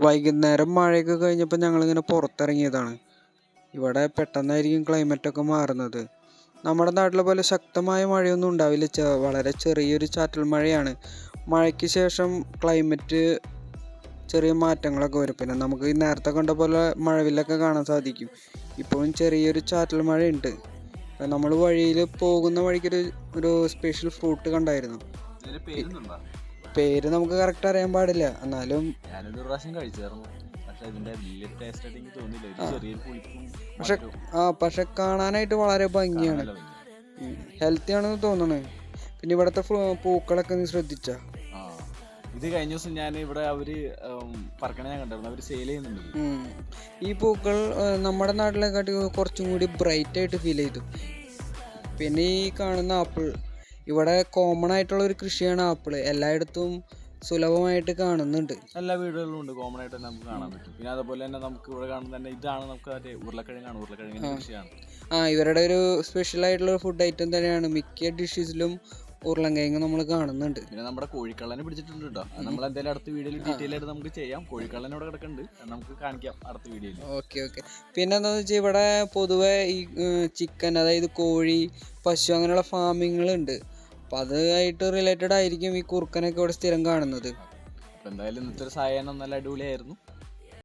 വൈകുന്നേരം മഴയൊക്കെ കഴിഞ്ഞപ്പോൾ ഞങ്ങളിങ്ങനെ പുറത്തിറങ്ങിയതാണ്. ഇവിടെ പെട്ടെന്നായിരിക്കും ക്ലൈമറ്റൊക്കെ മാറുന്നത്. നമ്മുടെ നാട്ടിലെ പോലെ ശക്തമായ മഴയൊന്നും ഉണ്ടാവില്ല. ചെ വളരെ ചെറിയൊരു ചാറ്റൽ മഴയാണ്. മഴയ്ക്ക് ശേഷം ക്ലൈമറ്റ് ചെറിയ മാറ്റങ്ങളൊക്കെ വരും. പിന്നെ നമുക്ക് നേരത്തെ കണ്ട പോലെ മഴവില്ലൊക്കെ കാണാൻ സാധിക്കും. ഇപ്പോഴും ചെറിയൊരു ചാറ്റൽ മഴയുണ്ട്. നമ്മൾ വഴിയിൽ പോകുന്ന വഴിക്കൊരു ഒരു സ്പെഷ്യൽ ഫ്രൂട്ട് കണ്ടായിരുന്നു. പേര് നമുക്ക് കറക്റ്റ് അറിയാൻ പാടില്ല. എന്നാലും ഞാനൊരു പ്രാവശ്യം കഴിച്ചായിരുന്നു. പക്ഷെ ഇതിന്റെ വലിയ ടേസ്റ്റ് ആയിട്ട് എനിക്ക് തോന്നിയില്ല. ഒരു ചെറിയൊരു പുളിപ്പും പക്ഷെ മധുരവും. ആ പക്ഷെ കാണാനായിട്ട് വളരെ ഭംഗിയാണ്. നല്ല ഭംഗി. ഹെൽത്തി ആണെന്ന് തോന്നണേ. പിന്നെ ഇവിടുത്തെ പൂക്കളൊക്കെ നീ ശ്രദ്ധിച്ച? ആ ഇത് കഴിഞ്ഞ ദിവസം ഞാൻ ഇവിടെ അവർ ഉം, പറക്കണ ഞാൻ കണ്ടായിരുന്നു അവർ സെയിൽ ചെയ്യുന്നുണ്ട്. ഈ പൂക്കൾ ആ, നമ്മുടെ നാട്ടിലെക്കാട്ടി കുറച്ചും കൂടി ബ്രൈറ്റ് ആയിട്ട് ഫീൽ ചെയ്തു. പിന്നെ ഈ കാണുന്ന ആപ്പിൾ ഇവിടെ കോമൺ ആയിട്ടുള്ള ഒരു കൃഷിയാണ് ആപ്പിൾ എല്ലായിടത്തും സുലഭമായിട്ട് കാണുന്നുണ്ട്. എല്ലാ വീടുകളിലും ഉണ്ട് കോമൺ ആയിട്ട് നമുക്ക് കാണാൻ പറ്റും. പിന്നെ അതുപോലെ തന്നെ നമുക്ക് ഇവിടെ കാണുന്ന തന്നെ ഇതാണ് നമുക്ക് മറ്റേ ഉരുളക്കിഴങ്ങാണ്. ഉരുളക്കിഴങ്ങിന്റെ കൃഷിയാണ്. ആ ഇവരുടെ ഒരു സ്പെഷ്യൽ ആയിട്ടുള്ള ഫുഡ് ഐറ്റം തന്നെയാണ്. മിക്ക ഡിഷസിലും ഉരുളങ്കിഴങ്ങ് നമ്മൾ കാണുന്നുണ്ട്. പിന്നെ നമ്മുടെ കോഴിക്കള്ളനെ പിടിച്ചിട്ടുണ്ട് കേട്ടോ. നമ്മൾ എന്തായാലും അടുത്ത വീഡിയോയിൽ ഡീറ്റെയിൽ ആയിട്ട് നമുക്ക് ചെയ്യാം. കോഴിക്കള്ളൻ ഇവിടെ കിടക്കുന്നുണ്ട്. നമുക്ക് കാണിക്കാം അടുത്ത വീഡിയോയിൽ. Okay okay. പിന്നെ എന്താണെന്ന് വെച്ചാൽ ഇവിടെ പൊതുവെ ഈ ചിക്കൻ അതായത് കോഴി പശു അങ്ങനെയുള്ള ഫാമിങ്ങുകളുണ്ട് അപ്പം അതായിട്ട് റിലേറ്റഡ് ആയിരിക്കും ഈ കുറുക്കനൊക്കെ ഇവിടെ സ്ഥിരം കാണുന്നത്. എന്തായാലും ഇന്നത്തെ ഒരു സായാഹ്നം നല്ല അടിപൊളിയായിരുന്നു.